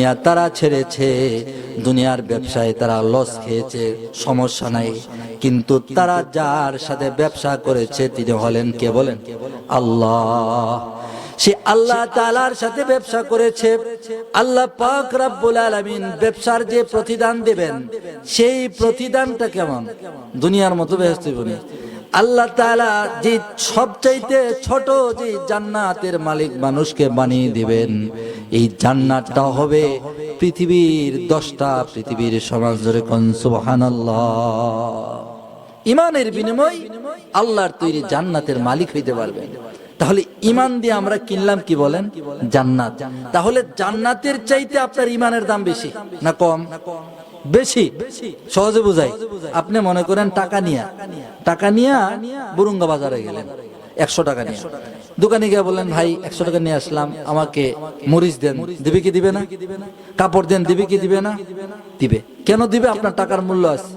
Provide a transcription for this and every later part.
দুনিয়া তারা ছেড়েছে, দুনিয়ার ব্যবসায় তারা লস খেয়েছে, সমস্যা নাই। কিন্তু তারা যার সাথে ব্যবসা করেছে, তিনি হলেন কে বলেন? আল্লাহ। সে আল্লাহ তালার সাথে ব্যবসা করেছে। আল্লাহ পাক রাব্বুল আলামিন ব্যবসার যে প্রতিদান দেবেন, সেই প্রতিদানটা কেমন? দুনিয়ার মতো ব্যস্ত আল্লাহ তাআলা যে সবচাইতে ছোট যে জান্নাতের মালিক মানুষকে বানিয়ে দিবেন। এই জান্নাতটা হবে পৃথিবীর দশটা পৃথিবীর সমাজ ধরে কোন ইমানের বিনিময় আল্লাহর তৈরি জান্নাতের মালিক হইতে পারবেন। তাহলে ইমান দিয়ে আমরা কিনলাম কি বলেন? জান্নাত। তাহলে জান্নাতের চাইতে আপনার ইমানের দাম বেশি না কম? বেশি সহজে বুঝাই। আপনি মনে করেন টাকা নিয়া। টাকা নিয়া বুরুঙ্গা বাজারে গেলেন। একশো টাকা নিয়ে। দোকানে গিয়ে বললেন, ভাই, একশো টাকা নিয়ে আসলাম, আমাকে মরিচ দেন। দিবে কি দিবে না? কাপড় দেন, দিবে কি দিবে না? দিবে। কেন দিবে? আপনার টাকার মূল্য আছে।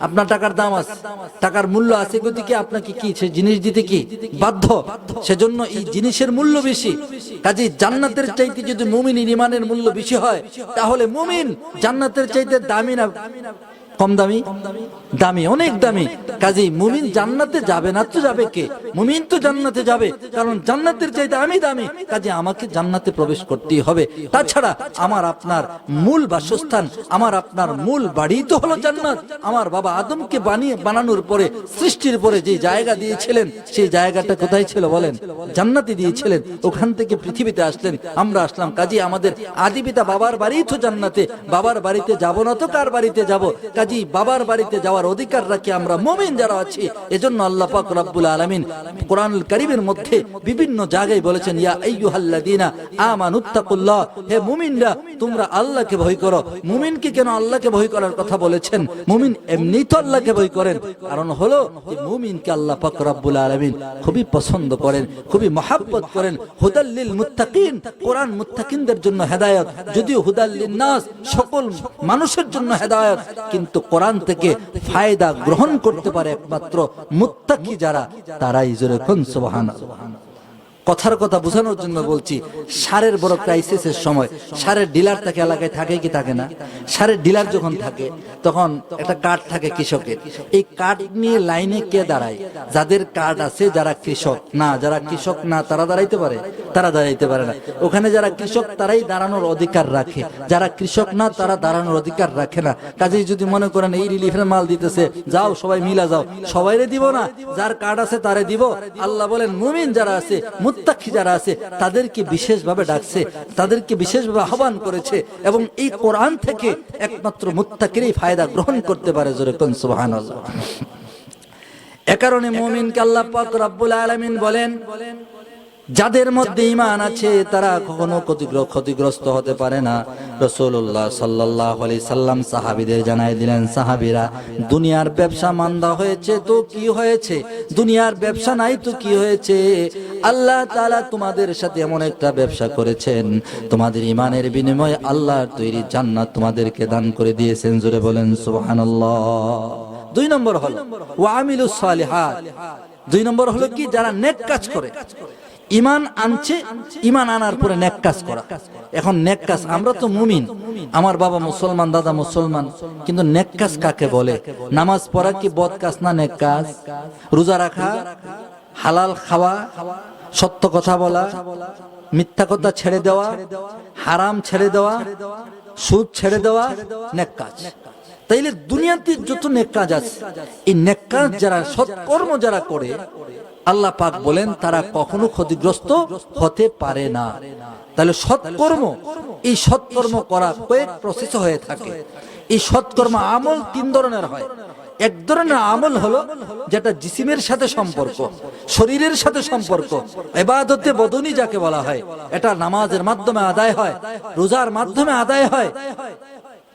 আপনার টাকার দাম আছে। টাকার মূল্য আছে গতিকে আপনাকে কি সে জিনিস দিতে কি বাধ্য? সেজন্য এই জিনিসের মূল্য বেশি। কাজে জান্নাতের চাইতে যদি মুমিন ইমানের মূল্য বেশি হয়, তাহলে মুমিন জান্নাতের চাইতে দামি না। কম দামি? দামি, অনেক দামি। কাজে মুমিন জান্নাতে যাবে না তো যাবে কে? মুমিন তো জান্নাতে যাবে, কারণ জান্নাতের চাইতে আমি দামি। কাজে আমাকে জান্নাতে প্রবেশ করতেই হবে। তাছাড়া আমার আপনার মূল বাসস্থান, আমার আপনার মূল বাড়ি তো হলো জান্নাত। আমার বাবা আদমকে বানিয়ে বানানোর পরে, সৃষ্টির পরে যে জায়গা দিয়েছিলেন, সেই জায়গাটা কোথায় ছিল বলেন? জান্নাতে দিয়েছিলেন, ওখান থেকে পৃথিবীতে আসলেন। আমরা আসলাম, কাজে আমাদের আদি পিতা বাবার বাড়ি তো জান্নাতে। বাবার বাড়িতে যাব না তো কার বাড়িতে যাব? কাজী বাবার বাড়িতে যাওয়ার অধিকার রাখি আমরা মুমিন যারা আছি, এজন্য আল্লাহ পাক রব্বুল আলামিন কোরআনুল কারীমের মধ্যে বিভিন্ন জায়গায় বলেছেন, ইয়া আইয়ুহাল্লাযীনা আমানুত্তাকুল্লাহ হে মুমিনরা, তোমরা আল্লাহকে ভয় করো। মুমিনকে কেন আল্লাহকে ভয় করার কথা বলেছেন? মুমিন এমনি তো আল্লাহকে ভয় করেন। কারণ হলো যে মুমিনকে আল্লাহ পাক রব্বুল আলামিন খুবই পছন্দ করেন, খুবই মহাব্বত করেন। হুদাল্লিল মুত্তাকিন, কোরআন মুত্তাকিনদের জন্য হেদায়েত। যদিও হুদাল্লিন নাস সকল মানুষের জন্য হেদায়েত, কিন্তু কোরআন থেকে ফায়দা গ্রহণ করতে পারে একমাত্র মুত্তাকি যারা তারাই খুন সুবহানাল্লাহ। কথার কথা বোঝানোর জন্য বলছি, সারের বড় ক্রাইসিসের সময় সারের ডিলার থাকে এলাকায় থাকে কি থাকে না? সারের ডিলার যখন থাকে, তখন একটা কার্ড থাকে কৃষকের। এই কার্ড নিয়ে লাইনে কে দাঁড়ায়? যাদের কার্ড আছে যারা কৃষক, না, যারা কৃষক না, তারা দাঁড়াইতে পারে? তারা দাঁড়াইতে পারে না। ওখানে যারা কৃষক, তারাই দাঁড়ানোর অধিকার রাখে। যারা কৃষক না, তারা দাঁড়ানোর অধিকার রাখে না। কাজেই যদি মনে করেন, এই রিলিফের মাল দিতেছে, যাও সবাই মিলা যাও। সবাইরে দিব না। যার কার্ড আছে তারে দিব। আল্লাহ বলেন, মুমিন যারা আছে মুত্তাকি যারা আছে, তাদেরকে বিশেষভাবে ডাকছে, তাদেরকে বিশেষভাবে আহ্বান করেছে এবং এই কোরআন থেকে একমাত্র মুত্তাকিরই ফায়দা গ্রহণ করতে পারে জোরে কোন সুবহানাল্লাহ। এ কারণে মুমিনকে আল্লাহ পাক রব্বুল আলামিন বলেন যাদের মধ্যে ইমান আছে, তারা কখনো ক্ষতিগ্র- ক্ষতিগ্রস্ত হতে পারে না। রসুল্লাহ সাল্লাহ আলি সাল্লাম সাহাবিদের জানাই দিলেন, সাহাবিরা, দুনিয়ার ব্যবসা মান্দা হয়েছে তো কি হয়েছে? দুনিয়ার ব্যবসা নাই তো কি হয়েছে? আল্লাহ তাআলা তোমাদের সাথে এমন একটা ব্যবসা করেছেন। তোমাদের ইমানের বিনিময়ে আল্লাহর তৈরি জান্নাত তোমাদেরকে দান করে দিয়েছেন। জোরে বলেন, সুবহানাল্লাহ। দুই নম্বর হলো ওয়ামিলুস সালিহাত। দুই নম্বর হলো কি? যারা নেক কাজ করে। ইমান আনছে, ইমান আনার পরে নেক কাজ করা। এখন নেক কাজ, আমরা তো মুমিন। আমার বাবা মুসলমান, দাদা মুসলমান, কিন্তু নেক কাজ কাকে বলে? নামাজ পড়া কি বদ কাজ না নেক কাজ? রোজা রাখা, হালাল খাওয়া, সত্য কথা বলা, মিথ্যা কথা ছেড়ে দেওয়া, হারাম ছেড়ে দেওয়া, সুদ ছেড়ে দেওয়া, নেক কাজ। তাইলে দুনিয়াতে যত নেক কাজ আছে, এই নেক কাজ যারা সৎকর্ম যারা করে, আল্লাহ পাক বলেন তারা কখনো ক্ষতিগ্রস্ত হতে পারে না। তাহলে সৎকর্ম, এই সৎকর্ম করা কয়েক প্রসেস হয়ে থাকে। এই সৎকর্ম আমল তিন ধরনের হয়। এক ধরনের আমল হলো যেটা জিসিমের সাথে সম্পর্ক, শরীরের সাথে সম্পর্ক, এবাদতে বদনি যাকে বলা হয়। এটা নামাজের মাধ্যমে আদায় হয়, রোজার মাধ্যমে আদায় হয়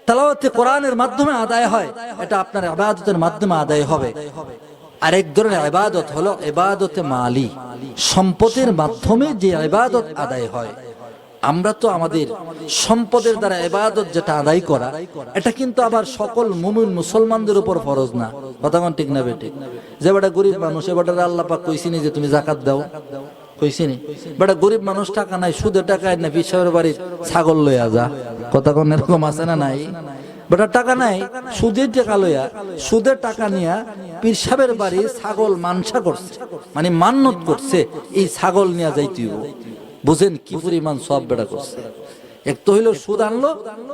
তালাওয়াতে কোরআনের মাধ্যমে আদায় হয়, এটা আপনার আবাদতের মাধ্যমে আদায় হবে। আরেক ধরনের ইবাদত হলো ইবাদতে মালি, সম্পদের মাধ্যমে যে ইবাদত আদায় হয়। আমরা তো আমাদের সম্পদের দ্বারা ইবাদত যেটা আদায় করা, এটা কিন্তু আবার সকল মুমিন মুসলমানদের উপর ফরজ না। কথা ঠিক না বেটে যে বেটা গরিব মানুষ এবারে আল্লাহ পাক কইছিনি যে তুমি জাকাত দাও। কইছিনি। বেটা গরিব মানুষ টাকা নাই, সুদে টাকা না পিসাবের বাড়ির ছাগল লইয়া যা। কথা কোন এরকম আছে না নাই? বেটা টাকা নাই, সুদের টাকা লইয়া, সুদের টাকা নিয়া পীর সাহেবের বাড়ি ছাগল মানসা করছে। মানে মান্নত করছে, এই ছাগল নিয়ে যাইতে বুঝেন কি পরিমাণ সব বেটা করছে। এক তো হইল সুদ আনলো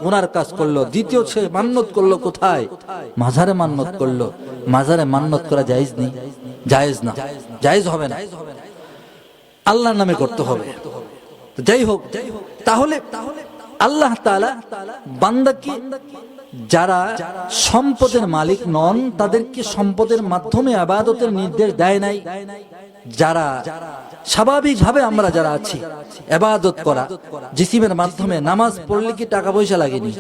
ওনার কাজ করল। দ্বিতীয় সে মান্নত করল কোথায়? মাঝারে মান্নত করল। মাঝারে মান্নত করা জায়েজ নেই? জায়েজ না। জায়েজ হবে না। আল্লাহর নামে করতে হবে। যাই হোক, তাহলে আল্লাহ তাআলা বান্দাকে যারা সম্পদের মালিক নন, তাদেরকে সম্পদের মাধ্যমে আবাদতের নির্দেশ দেয় নাই। যারা স্বাভাবিকভাবে আমরা যারা আছি, আবাদত করা, জিসিমের মাধ্যমে নামাজ পড়লে কি টাকা পয়সা লাগেনি?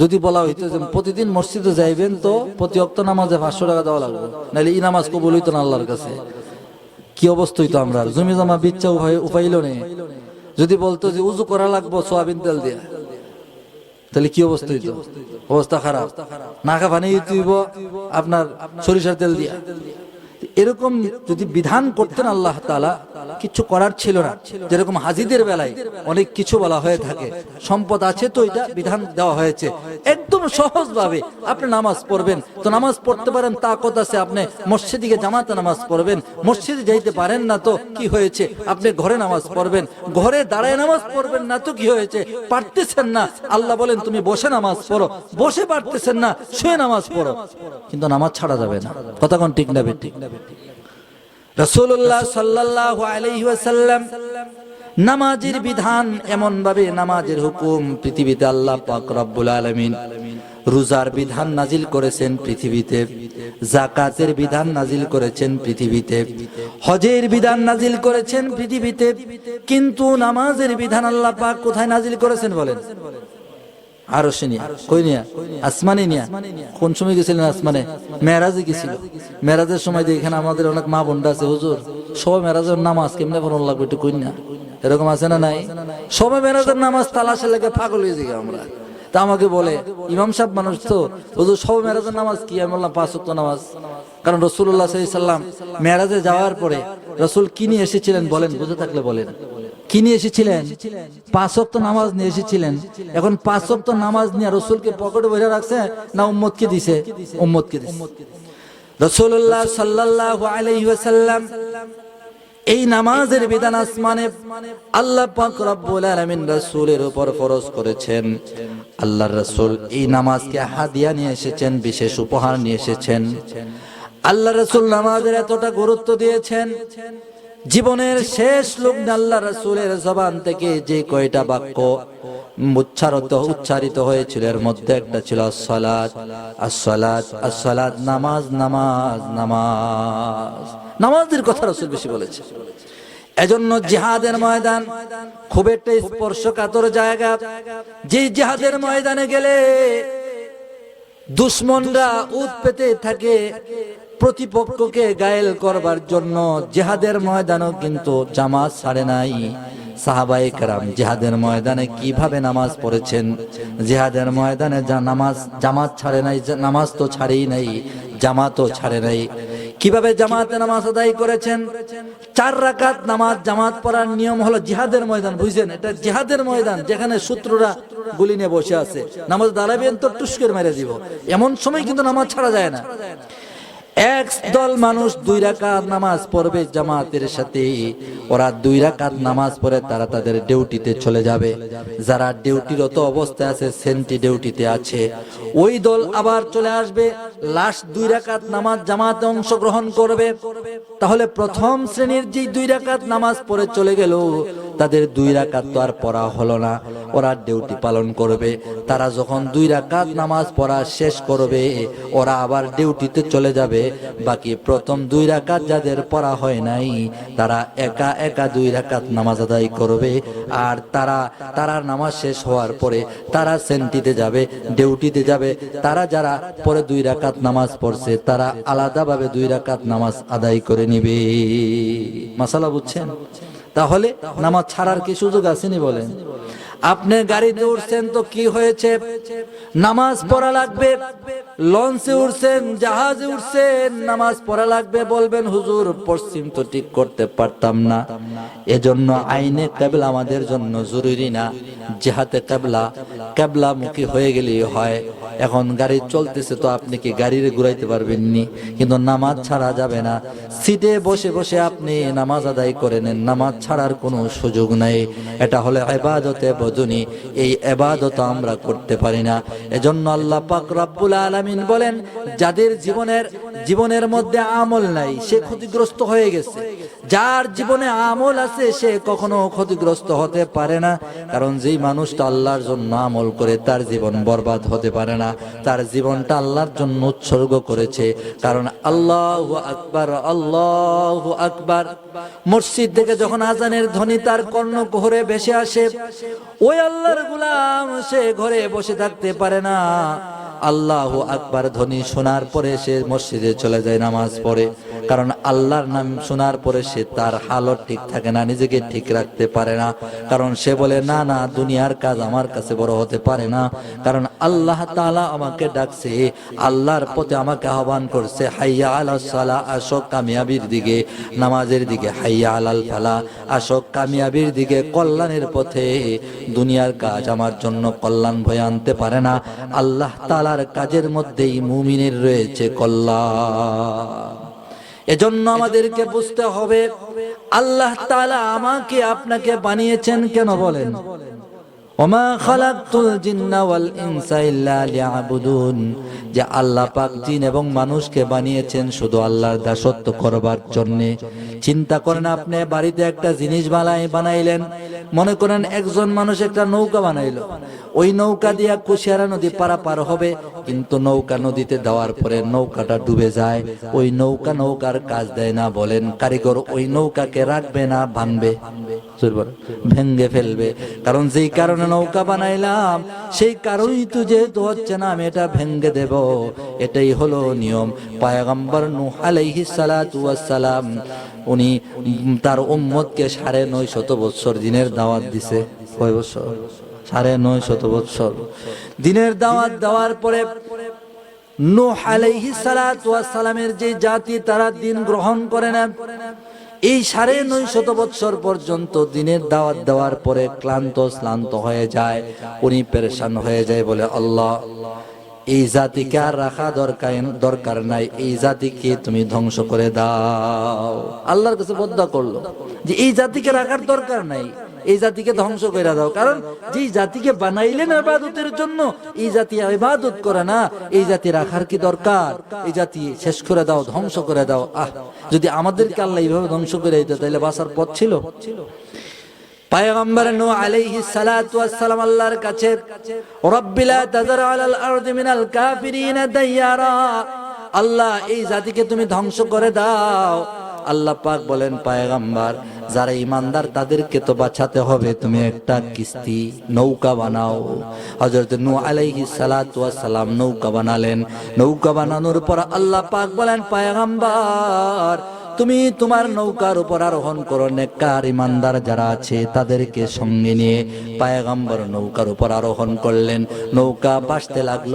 যদি বলা হইতো যে প্রতিদিন মসজিদে যাইবেন তো প্রতি অক্ত নামাজে পাঁচশো টাকা দেওয়া লাগবে, নাহলে ই নামাজ কবুল হইতো না আল্লাহর কাছে। কি অবস্থা হইতো আমরা? জমি জমা বিচ্ছা উপায় উপাইল নেই যদি বলতো যে উজু করা লাগবো সোয়াবিন তেল দিয়া, তাহলে কি অবস্থা হইতো অবস্থা খারাপ। নাকা পানি তুইব আপনার সরিষার তেল দিয়া। এরকম যদি বিধান করতেন আল্লাহ তাআলা, কিছু করার ছিল না। যেরকম হাজিদের বেলায় অনেক কিছু বলা হয়ে থাকে, সম্পদ আছে তো এটা বিধান দেওয়া হয়েছে। একদম সহজ ভাবে আপনি নামাজ পড়বেন, তো নামাজ পড়তে পারেন তাকত আছে আপনি মসজিদে জামাতে নামাজ পড়বেন, মসজিদে যাইতে পারেন না তো কি হয়েছে? আপনি ঘরে নামাজ পড়বেন, ঘরে দাঁড়ায় নামাজ পড়বেন না তো কি হয়েছে? পারতেছেন না। আল্লাহ বলেন, তুমি বসে নামাজ পড়ো। বসে পারতেছেন না, শুয়ে নামাজ পড়ো। কিন্তু নামাজ ছাড়া যাবে না। কথা কোন ঠিক না ঠিক রসুল্লাহ সাল্লাহ আলাইহি ওয়াসাল্লাম নামাজের বিধান এমন ভাবে নামাজের হুকুম পৃথিবীতে আল্লাহ পাক রব্বুল আলামিন রোজার বিধান নাজিল করেছেন পৃথিবীতে জাকাতের বিধান নাজিল করেছেন পৃথিবীতে, হজের বিধান নাজিল করেছেন পৃথিবীতে, কিন্তু নামাজের বিধান আল্লাহ পাক কোথায় নাজিল করেছেন বলেন? আরও নিয়া কই নিয়া আসমানে নিয়া কোন সময় গেছিলেন আসমানে? মেরাজে গেছিল। মেরাজের সময় এখানে আমাদের অনেক মা আছে, হুজুর। মেরাজের নামাজ কেমনে লাগবে একটু কই না? এরকম আছে না নাই? মেরাজের নামাজ তালাশে লেগে পাগল হয়ে যাই আমরা। তা আমাকে বলে, ইমাম সাহেব মানুষ তো? হুজুর সব মেরাজের নামাজ কি? আমি বললাম, পাঁচ ওয়াক্ত নামাজ। কারণ রসুল্লাহ সাল্লাম মেরাজে যাওয়ার পরে রসুল কি নিয়ে এসেছিলেন বলেন, বুঝে থাকলে বলেন। কি নিয়ে এসেছিলেন? পাঁচ ওয়াক্ত নামাজ নিয়ে এসেছিলেন। এখন পাঁচ ওয়াক্ত নামাজ নিয়ে রসুলকে পকেটে বসে রাখছে না উম্মতকে দিছে? উম্মতকে দিছে। রসুল্লাহ সাল্লাহ আলাইহি ওয়াসাল্লাম এই নামাজের বিধান আসমানে আল্লাহ পাক রব্বুল আলামিন রাসূলের উপর ফরজ করেছেন। আল্লাহর রাসূল এই নামাজকে হাদিয়া নিয়ে এসেছেন, বিশেষ উপহার নিয়ে এসেছেন। আল্লাহ রাসূল নামাজের এতটা গুরুত্ব দিয়েছেন জীবনের শেষ লগ্নে আল্লাহ রাসূলের জবান থেকে যে কয়টা বাক্য উচ্চারিত উচ্চারিত হয়েছিল, এর মধ্যে একটা ছিল আসসালাত আসসালাত আসসালাত, নামাজ নামাজ নামাজ। নামাজের কথা রাসূল বেশি বলেছে। এজন্য জিহাদের ময়দান খুব একটা স্পর্শকাতর জায়গা। যে জিহাদের ময়দানে গেলে দুশ্মনরা উৎ পেতে থাকে প্রতিপক্ষকে গায়েল করবার জন্য জেহাদের ময়দানও কিন্তু জামাত ছাড়ে নাই। সাহাবাই কারাম, জেহাদের ময়দানে কীভাবে নামাজ পড়েছেন? জেহাদের ময়দানে যা নামাজ, জামাত ছাড়ে নাই নামাজ তো ছাড়েই নাই, জামাতও ছাড়ে নাই। কীভাবে জামাতে নামাজ আদায় করেছেন? চার রাকাত নামাজ জামাত পড়ার নিয়ম হলো জিহাদের ময়দান, বুঝছেন? এটা জিহাদের ময়দান, যেখানে শত্রুরা গুলি নিয়ে বসে আছে। নামাজ দাঁড়াবেন তো টুস্কের মেরে দিব। এমন সময় কিন্তু নামাজ ছাড়া যায় না। এক দল মানুষ দুই রাকাত নামাজ পড়বে জামাতের সাথে। ওরা দুই রাকাত নামাজ পড়ে, তারা তাদের ডিউটিতে চলে যাবে। যারা ডিউটিরত অবস্থায় আছে, সেন্টি ডিউটিতে আছে। ওই দল আবার চলে আসবে, লাস্ট দুই রাকাত নামাজ জামাতে অংশগ্রহণ করবে। তাহলে প্রথম শ্রেণির যে দুই রাকাত নামাজ পড়ে চলে গেল তাদের দুই রাকাত তো আর পড়া হলো না। ওরা ডিউটি পালন করবে। তারা যখন দুই রাকাত নামাজ পড়া শেষ করবে, ওরা আবার ডিউটিতে চলে যাবে। বাকি প্রথম দুই রাকাত যাদের পড়া হয় নাই, তারা একা একা দুই রাকাত নামাজ আদায় করবে। আর তারা তারা নামাজ শেষ হওয়ার পরে তারা সেন্টিতে যাবে, ডিউটিতে যাবে। তারা যারা পরে দুই রাকাত নামাজ পড়ছে, তারা আলাদাভাবে দুই রাকাত নামাজ আদায় করে নিবে। মাসালা বুঝছেন? তাহলে নামাজ ছাড়ার কি সুযোগ আসেনি বলেন? আপনি গাড়িতে উঠছেন তো কি হয়েছে? নামাজ পড়া লাগবে, লঞ্চে উঠছেন, জাহাজে উঠছেন, নামাজ পড়া লাগবে বলবেন, হুজুর, পশ্চিম তো ঠিক করতে পারতাম না। এজন্য আইনে কেবলা আমাদের জন্য জরুরি না। যেহাতে কেবলা কেবলা মুখী হয়ে গেলেই হয়। এখন গাড়ি চলতেছে তো আপনি কি গাড়ির ঘুরাইতে পারবেন নি কিন্তু নামাজ ছাড়া যাবে না। সিটে বসে বসে আপনি নামাজ আদায় করে নেন। নামাজ ছাড়ার কোনো সুযোগ নাই। এটা হলে এবাদতে বদুনি এই এবাদত আমরা করতে পারি না। এজন্য আল্লাহ পাক রব্বুল আলামিন বলেন, যাদের জীবনের জীবনের মধ্যে আমল নাই, সে ক্ষতিগ্রস্ত হয়ে গেছে। যার জীবনে আমল আছে, সে কখনো ক্ষতিগ্রস্ত হতে পারে না। কারণ যেই মানুষটা আল্লাহর জন্য আমল করে, তার জীবন বরবাদ হতে পারে না। তার জীবনটা আল্লাহর জন্য উৎসর্গ করেছে। কারণ আল্লাহ আকবার আল্লাহ আকবার। মসজিদ থেকে যখন আজানের ধ্বনি তার কর্ণ কোহরে ভেসে আসে ওই আল্লাহর গুলাম সে ঘরে বসে থাকতে পারে না। আল্লাহ আকবার ধ্বনি শোনার পরে সে মসজিদে চলে যায়, নামাজ পড়ে। কারণ আল্লাহর নাম শোনার পরে সে তার হালত ঠিক থাকে না, নিজেকে ঠিক রাখতে পারে না। কারণ সে বলে, না না, দুনিয়ার কাজ আমার কাছে বড় হতে পারে না। কারণ আল্লাহ তালা আমাকে ডাকছে, আল্লাহর পথে আমাকে আহ্বান করছে, হাইয়া আলা সালা, আসো কামিয়াবির দিকে। নামাজের দিকে, হাইয়া আলাল ফালা, আসো কামিয়াবির দিকে। কল্যাণের পথে, দুনিয়ার কাজ আমার জন্য কল্যাণ ভয় আনতে পারে না। আল্লাহ তাআলার কাজের মধ্যেই মুমিনের রয়েছে কল্যাণ। এজন্য আমাদেরকে বুঝতে হবে, আল্লাহ তালা আমাকে আপনাকে বানিয়েছেন কেন বলেন? ওমা যে আল্লাহ পাক জিন এবং মানুষকে বানিয়েছেন শুধু আল্লাহর দাসত্ব করবার জন্য। চিন্তা করেন আপনি, বাড়িতে একটা জিনিস বানাই বানাইলেন, মনে করেন একজন মানুষ একটা নৌকা বানাইলো। ওই নৌকা দিয়া কুশিয়ারা নদী পারাপার হবে, কিন্তু নৌকা নদীতে দেওয়ার পরে নৌকাটা ডুবে যায়। ওই নৌকা নৌকার কাজ দেয় না বলেন, কারিগর ওই নৌকাকে রাখবে না, ভাঙবে। ভেঙ্গে ফেলবে। কারণ যেই কারণে নৌকা বানাইলাম, সেই কারণই তো যেহেতু হচ্ছে না, আমি এটা ভেঙ্গে দেব। এটাই হলো নিয়ম। পায়গম্বর নূহ আলাইহিস সালাম উনি তার উম্মতকে সাড়ে নয় শত বৎসর দিনের দাওয়াত দিছে। কয় বছর সাড়ে নয় শত বৎসর। দিনের দাওয়াত দেওয়ার পরে নূহ ওয়াস সালামের যে জাতি, তারা দিন গ্রহণ করে না। এই সাড়ে নয় শত বৎসর পর্যন্ত দিনের দাওয়াত দেওয়ার পরে ক্লান্ত, শ্লান্ত হয়ে যায়। উনি পেরেশান হয়ে যায় বলে, আল্লাহ, এই জাতিকে আর রাখা দরকার দরকার নাই। এই জাতিকে তুমি ধ্বংস করে দাও। আল্লাহর কাছে বদ্ধ করল যে, এই জাতিকে রাখার দরকার নাই। এই জাতিকে ধ্বংস করে দাও। কারণ যে জাতিকে বানাইলেন ইবাদতের জন্য, এই জাতি ইবাদত করে না। এই জাতি রাখার কি দরকার? এই জাতি শেষ করে দাও, ধ্বংস করে দাও। আহ, যদি আমাদেরকে আল্লাহ এইভাবে ধ্বংস করে দিত, তাহলে বাঁচার পথ ছিল। পায়গম্বর নূহ আলাইহিস সালাতু ওয়াস আল্লাহর কাছে, রব্বি লা তাযার আলাল আরদি মিনাল কাফিরিন দাইয়ারা। আল্লাহ, এই জাতিকে তুমি ধ্বংস করে দাও। আল্লাহ পাক বলেন, পায়গাম্বার, যারা ইমানদার, তাদেরকে তো বাঁচাতে হবে। তুমি একটা কিস্তি, নৌকা বানাও। হজরত নু আলাইহি সালাম নৌকা বানালেন। নৌকা বানানোর পর আল্লাহ পাক বলেন, পায়গাম্বার তুমি তোমার নৌকার উপর আরোহণ করো, নেককার ইমানদার যারা আছে তাদেরকে সঙ্গে নিয়ে পায়গাম্বর নৌকার উপর আরোহণ করলেন। নৌকা ভাসতে লাগল,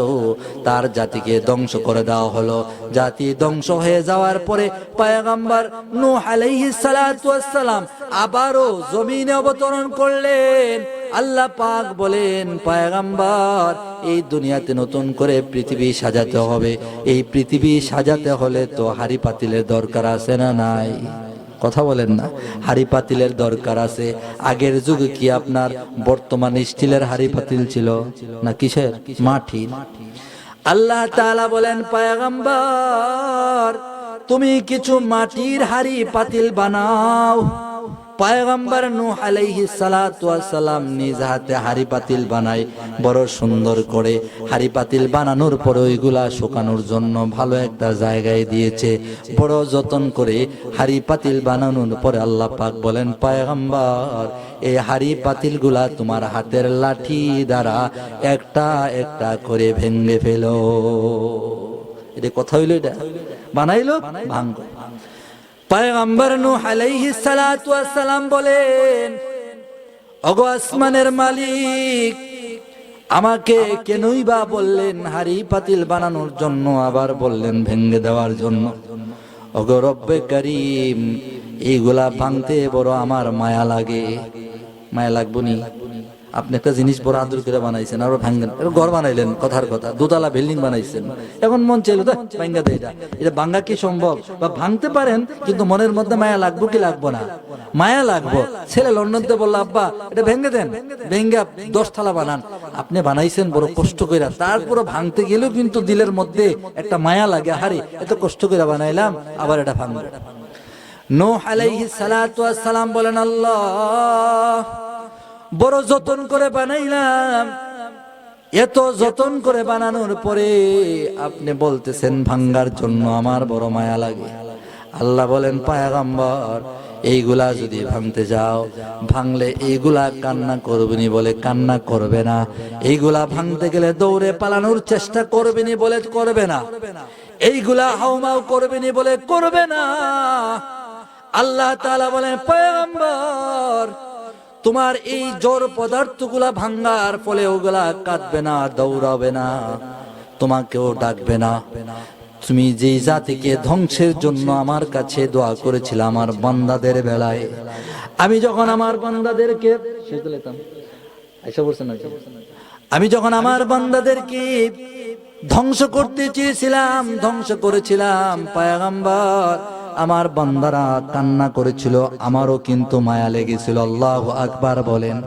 তার জাতিকে ধ্বংস করে দেওয়া হলো। জাতি ধ্বংস হয়ে যাওয়ার পরে পায়গাম্বর নূহ আলাইহিস সালাম আবারও জমিনে অবতরণ করলেন। আল্লাহ পাক বলেন, পায়গাম্বার, এই দুনিয়াতে নতুন করে পৃথিবী সাজাতে হবে। এই পৃথিবী সাজাতে হলে তো হাড়ি পাতিলের দরকার আছে না নাই? কথা বলেন না, হাড়ি পাতিলের দরকার আছে। আগের যুগে কি আপনার বর্তমান স্টিলের হাড়ি পাতিল ছিল? না কিসের? মাটির। আল্লাহ তাআলা বলেন, পায়গাম্বার, তুমি কিছু মাটির হাড়ি পাতিল বানাও। পায়গাম্বার সালাতু ওয়াস সালাম নিজ হাতে হাড়ি পাতিল বানায়। বড় সুন্দর করে হাড়ি পাতিল বানানোর পরে ওইগুলা শুকানোর জন্য ভালো একটা জায়গায় দিয়েছে। বড় যতন করে হাড়ি পাতিল বানানোর পরে আল্লাহ পাক বলেন, পায়গাম্বার, এই হাড়ি পাতিলগুলা তোমার হাতের লাঠি দ্বারা একটা একটা করে ভেঙে ফেলো। এটা কথা হইল এটা? বানাইলো? ভাঙ্গ পায়গাম্বর নূহ আলাইহিস সালাতু সালাম বলেন, অগো আসমানের মালিক, আমাকে কেনই বা বললেন হাড়ি পাতিল বানানোর জন্য, আবার বললেন ভেঙ্গে দেওয়ার জন্য? অগো রব্বে করিম এইগুলা ভাঙতে বড় আমার মায়া লাগে। মায়া লাগবো নি? আপনি একটা জিনিস বড় আদর করে বানাইছেন, আরও ভাঙ্গেন। ঘর বানাইলেন, কথার কথা। দোতলা বিল্ডিং বানাইছেন। এখন মন চাইলো তো, ভাঙ্গা দেয় এটা। এটা ভাঙ্গা কি সম্ভব? বা ভাঙতে পারেন, কিন্তু মনের মধ্যে মায়া লাগবো কি লাগবো না? মায়া লাগবো। ছেলে লন্ডনতে বলল, আব্বা, এটা ভেঙ্গে দেন। ভেঙ্গে দশ থালা বানান। আপনি বানাইছেন, বড় কষ্ট করে তারপরে ভাঙতে গেলেও কিন্তু দিলের মধ্যে একটা মায়া লাগে। হারে এত কষ্ট করে বানাইলাম, আবার এটা ভাঙবো। সালাতু ওয়াস সালাম বলেন আল্লাহ। বড় যতন করে বানাইলাম। এত যতন করে বানানোর পরে আপনি বলতেছেন ভাঙ্গার জন্য আমার বড় মায়া লাগে। আল্লাহ বলেন, পায়াগাম্বর, এইগুলা যদি ভাঙতে যাও, ভাঙলে এইগুলা কান্না করবেনি বলে কান্না করবে না। এইগুলা ভাঙতে গেলে দৌড়ে পালানোর চেষ্টা করবেনি বলে করবে না। এইগুলা হাউমাউ করবেনি বলে করবে না। আল্লাহ তালা বলেন, পয়গম্বর তোমার এই জড় পদার্থগুলা ভাঙ্গার ফলে ওগুলা কাঁদবে না, দৌড়াবে না, তোমাকেও ডাকবে না তুমি যে জাতিকে ধ্বংসের জন্য আমার কাছে দোয়া করেছিল আমার বান্দাদের বেলায় আমি যখন আমার বান্দাদেরকে? আমি যখন আমার বান্দাদেরকে ধ্বংস করতে চেয়েছিলাম, ধ্বংস করেছিলাম, পায়াগাম্বার আমার বান্দারা কান্না করেছিল আমারও কিন্তু মায়া লেগেছিল আল্লাহ আকবার বলেন।